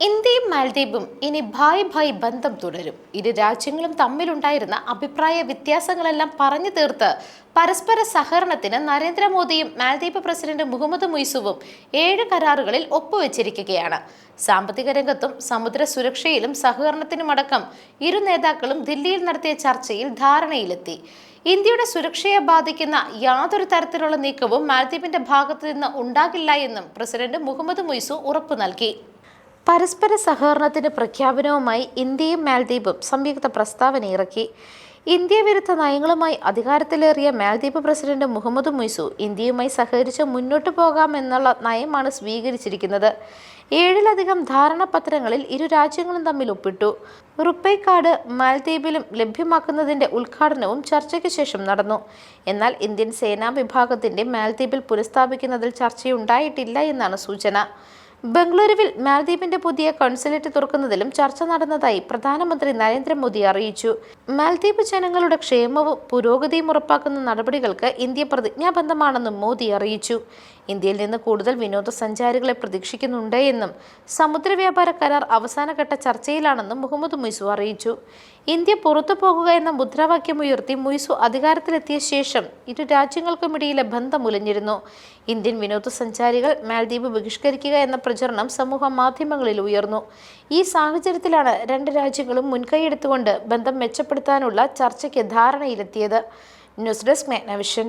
ഇന്ത്യയും മാൽദ്വീപും ഇനി ഭായ് ഭായ് ബന്ധം തുടരും. ഇരു രാജ്യങ്ങളും തമ്മിലുണ്ടായിരുന്ന അഭിപ്രായ വ്യത്യാസങ്ങളെല്ലാം പറഞ്ഞു തീർത്ത് പരസ്പര സഹകരണത്തിന് നരേന്ദ്രമോദിയും മാൽദ്വീപ് പ്രസിഡന്റ് മുഹമ്മദ് മുയ്സുവും ഏഴ് കരാറുകളിൽ ഒപ്പുവെച്ചിരിക്കുകയാണ്. സാമ്പത്തിക രംഗത്തും സമുദ്ര സുരക്ഷയിലും സഹകരണത്തിനുമടക്കം ഇരു നേതാക്കളും ദില്ലിയിൽ നടത്തിയ ചർച്ചയിൽ ധാരണയിലെത്തി. ഇന്ത്യയുടെ സുരക്ഷയെ ബാധിക്കുന്ന യാതൊരു തരത്തിലുള്ള നീക്കവും മാൽദ്വീപിന്റെ ഭാഗത്തു നിന്ന് ഉണ്ടാകില്ല എന്നും പ്രസിഡന്റ് മുഹമ്മദ് മുയ്സു ഉറപ്പു നൽകി. പരസ്പര സഹകരണത്തിന് പ്രഖ്യാപനവുമായി ഇന്ത്യയും മാൽദ്വീപും സംയുക്ത പ്രസ്താവന ഇറക്കി. ഇന്ത്യ വിരുദ്ധ നയങ്ങളുമായി അധികാരത്തിലേറിയ മാൽദ്വീപ് പ്രസിഡന്റ് മുഹമ്മദ് മുയ്സു ഇന്ത്യയുമായി സഹകരിച്ച് മുന്നോട്ട് പോകാമെന്നുള്ള നയമാണ് സ്വീകരിച്ചിരിക്കുന്നത്. ഏഴിലധികം ധാരണാപത്രങ്ങളിൽ ഇരു രാജ്യങ്ങളും തമ്മിൽ ഒപ്പിട്ടു. റുപ്പേ കാർഡ് മാൽദ്വീപിലും ലഭ്യമാക്കുന്നതിന്റെ ഉദ്ഘാടനവും ചർച്ചയ്ക്ക് ശേഷം നടന്നു. എന്നാൽ ഇന്ത്യൻ സേനാ വിഭാഗത്തിന്റെ മാൽദ്വീപിൽ പുനഃസ്ഥാപിക്കുന്നതിൽ ചർച്ചയുണ്ടായിട്ടില്ല എന്നാണ് സൂചന. ബംഗളൂരുവിൽ മാൽദ്വീപിന്റെ പുതിയ കോൺസുലേറ്റ് തുറക്കുന്നതിലും ചർച്ച നടന്നതായി പ്രധാനമന്ത്രി നരേന്ദ്രമോദി അറിയിച്ചു. മാൽദ്വീപ് ജനങ്ങളുടെ ക്ഷേമവും പുരോഗതിയും ഉറപ്പാക്കുന്ന നടപടികൾക്ക് ഇന്ത്യ പ്രതിജ്ഞാബദ്ധമാണെന്നും മോദി അറിയിച്ചു. ഇന്ത്യയിൽ നിന്ന് കൂടുതൽ വിനോദസഞ്ചാരികളെ പ്രതീക്ഷിക്കുന്നുണ്ട് എന്നും സമുദ്ര വ്യാപാര കരാർ അവസാനഘട്ട ചർച്ചയിലാണെന്നും മുഹമ്മദ് മുയ്സു അറിയിച്ചു. ഇന്ത്യ പുറത്തു പോകുക എന്ന മുദ്രാവാക്യം ഉയർത്തി മുയ്സു അധികാരത്തിലെത്തിയ ശേഷം ഇരു രാജ്യങ്ങൾക്കുമിടയിലെ ബന്ധം ഉലഞ്ഞിരുന്നു. ഇന്ത്യൻ വിനോദസഞ്ചാരികൾ മാൽദ്വീപ് ബഹിഷ്കരിക്കുക എന്ന പ്രചരണം സമൂഹ മാധ്യമങ്ങളിൽ ഉയർന്നു. ഈ സാഹചര്യത്തിലാണ് രണ്ട് രാജ്യങ്ങളും മുൻകൈയെടുത്തുകൊണ്ട് ബന്ധം മെച്ചപ്പെടുത്താനുള്ള ചർച്ചയ്ക്ക് ധാരണയിലെത്തിയത്. News desk മേനവിഷൻ